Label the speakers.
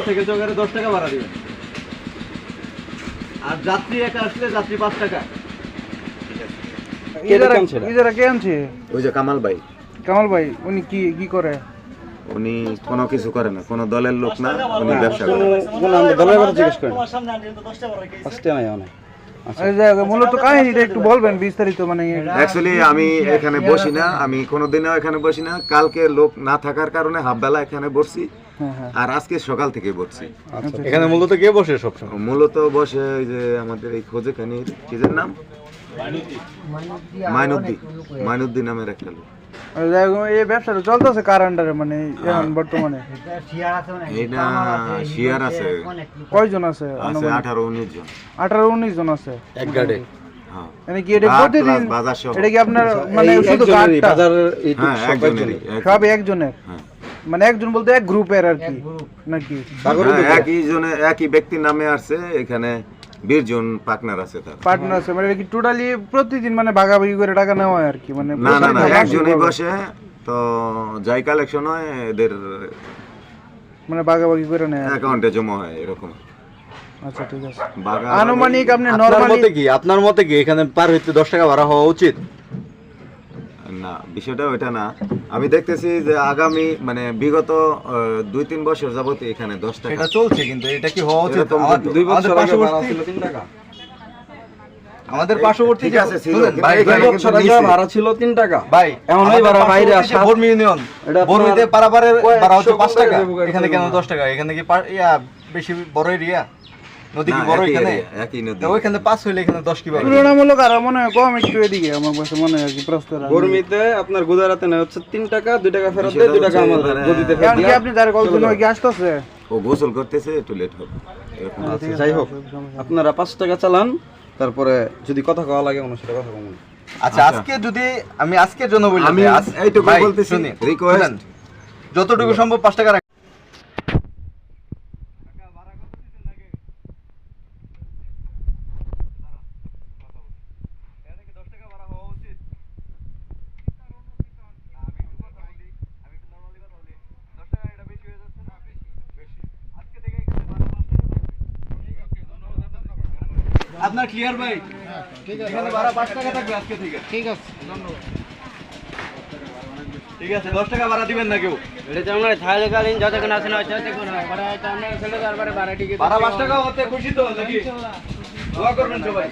Speaker 1: থেকে চৌকারে দশ টাকা ভাড়া দিবেন আর যাত্রী একা আসলে যাত্রী পাঁচ টাকা
Speaker 2: কে
Speaker 3: ইজারা
Speaker 2: আনছে এটা?
Speaker 3: ইজারা কে আনছে
Speaker 4: ওই যে কামাল ভাই
Speaker 3: কামাল ভাই উনি কি কি করে
Speaker 4: উনি কোনো কিছু করে না কোনো দলের লোক না উনি ব্যবসা করে
Speaker 2: দলের কথা জিজ্ঞেস করেন ফার্স্টে নাই অনেক আচ্ছা
Speaker 3: এই যে মূলত কাহিনীটা একটু বলবেন বিস্তারিত মানে
Speaker 4: অ্যাকচুয়ালি আমি এখানে বসি না আমি কোনোদিনও এখানে বসি না। কালকে লোক না থাকার কারণে হাফবেলা এখানে বসছি
Speaker 3: হ্যাঁ হ্যাঁ।
Speaker 4: আর আজকে সকাল থেকে বসছি।
Speaker 2: আচ্ছা।
Speaker 1: এখানে মূলত কে বসে সবসময়?
Speaker 4: মূলত বসে ওই যে আমাদের এই খোঁজে খানির কিজের নাম? মাইনুদ্দিন। মাইনুদ্দিন নামের একটা লোক।
Speaker 3: এই ব্যবসাটা চলতেছে কার আন্ডারে মানে এখন বর্তমানে।
Speaker 4: এইটা শিয়ার আছে
Speaker 3: কয়জন আছে
Speaker 4: আছে আঠারো উনিশ জন।
Speaker 3: আঠারো উনিশ জন আছে।
Speaker 1: এক গাড়ে।
Speaker 4: হ্যাঁ।
Speaker 3: মানে কি এটা প্রতিদিন। এটা কি আপনার মানে শুধু
Speaker 4: হ্যাঁ
Speaker 2: সব
Speaker 3: একজনের?
Speaker 4: হ্যাঁ।
Speaker 3: মানে একজন বলতে এক গ্রুপের আর কি নাকি?
Speaker 4: হ্যাঁ। একই জনে একই ব্যক্তির নামে আসছে এখানে জন পার্টনার আছে তার।
Speaker 3: পার্টনার আছে মানে কি টোটালি প্রতিদিন মানে ভাগাভাগি করে টাকা নেওয়া হয় আর কি? মানে
Speaker 4: না না না একজনই বসে তো যাই কালেকশন হয় এদের
Speaker 3: মানে ভাগাভাগি করে নেয়
Speaker 4: অ্যাকাউন্টে জমা হয় এরকম।
Speaker 3: আচ্ছা ঠিক আছে। আনুমানিক আপনি
Speaker 1: আপনার
Speaker 3: নরমালি
Speaker 1: মতে কি? আপনার মতে কি? এখানে পার হইতে দশ টাকা ভাড়া হওয়া উচিত?
Speaker 4: না বিষয়টা ওইটা না। আমি দেখতেছি যে আগামী মানে বিগত দুই তিন বছর যাবত এখানে দশ টাকা।
Speaker 1: এটা চলছে কিন্তু এটা কি হওয়া উচিত?
Speaker 2: দুই বছর আগে ভাড়া ছিল তিন টাকা।
Speaker 1: আমাদের পার্শ্ববর্তী
Speaker 4: আছে,
Speaker 1: ভাই,
Speaker 2: বছর আগে ভাড়া ছিল তিন টাকা।
Speaker 1: ভাই
Speaker 2: এখন ওই ভাড়া বাইরে
Speaker 1: বর্মি ইউনিয়ন বর্মিতে পারাপারের ভাড়া হচ্ছে পাঁচ টাকা। এখানে কেন
Speaker 2: এরকম
Speaker 1: দশ টাকা? এখানে কি ইয়া বেশি বড় এরিয়া নদী কি বড় এখানে?
Speaker 4: একই নদী।
Speaker 1: ওইখানে পাঁচ হইলে এখানে দশ কীভাবে
Speaker 3: তুলনামূলক আর মনে হয় কম একটু এদিকে আমার কাছে মনে হয় কি প্রস্তুত
Speaker 2: গরমিতে আপনার গুজরাতে নেয় হচ্ছে তিন টাকা দুই টাকা ফেরত দেয় দুই টাকা আমাদের ফেরত
Speaker 3: এখন কি আপনি যারা কল
Speaker 2: চলে
Speaker 3: কি আসতেছে?
Speaker 4: ও গোসল করতেছে একটু লেট হবে।
Speaker 2: আচ্ছা যাই হোক আপনারা পাঁচ টাকা চালান তারপরে যদি কথা কওয়া লাগে সাথে কথা কমন
Speaker 1: আচ্ছা আজকে যদি আমি আজকের জন্য বলি
Speaker 4: আমি এইটুকু বলতেছি, request-
Speaker 1: যতটুকু সম্ভব পাঁচ টাকা আপনার ক্লিয়ার ভাই? এখানে ভাড়া পাঁচ টাকা থাকবে আজকে থেকে।
Speaker 3: ঠিক আছে।
Speaker 1: ঠিক আছে দশ টাকা ভাড়া দিবেন না কেউ?
Speaker 5: এটা আমরা থাকাকালীন যতক্ষণ আসে না ততক্ষণ হয় তারপরে বাড়া টিকিট
Speaker 1: ভাড়া পাঁচ টাকা হতে খুশি তো নাকি? দোয়া করবেন সবাই।